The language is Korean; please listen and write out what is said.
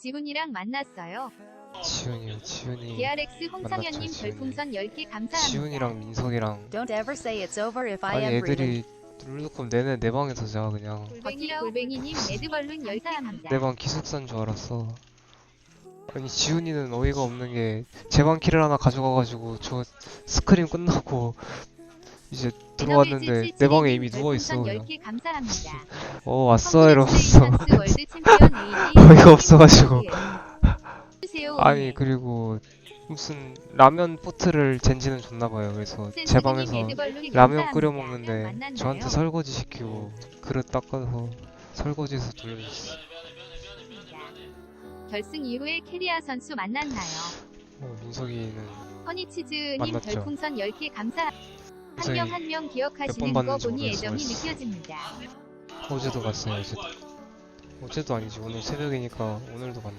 지훈이랑 만났어요. 지훈이요 지훈이 DRX 홍상현님 만났죠, 지훈이. 별풍선 10개 감사합니다. 지훈이랑 민석이랑 Don't ever say it's over if I 아니 am breathing. 애들이 룰루컵 내내 내 방에서 자 그냥 골뱅이 골뱅이님 레드벌룬 10개 감사. 내방 기숙사인 줄 알았어 아니 지훈이는 어이가 없는 게 제 방 키를 하나 가져가가지고 저 스크림 끝나고 이제 들어왔는데 내 방에 이미 누워있어 그냥 10개 감사합니다. 어 왔어 이러면서 AD 어이가 없어가지고. 아니 그리고 무슨 라면 포트를 젠지는 줬나봐요 그래서 제 방에서 라면 끓여 먹는데 저한테 설거지 시키고 그릇 닦아서 설거지해서 돌려줬어 결승 이후에 캐리아 선수 만났나요? 어, 민석이는 허니치즈님. 별풍선 10개 감사. 한 명 한 명 기억하시는 거 보니 애정이. 느껴집니다. 어제도 갔어요 어제도 어제도 아니지 오늘 새벽이니까 오늘도 갔네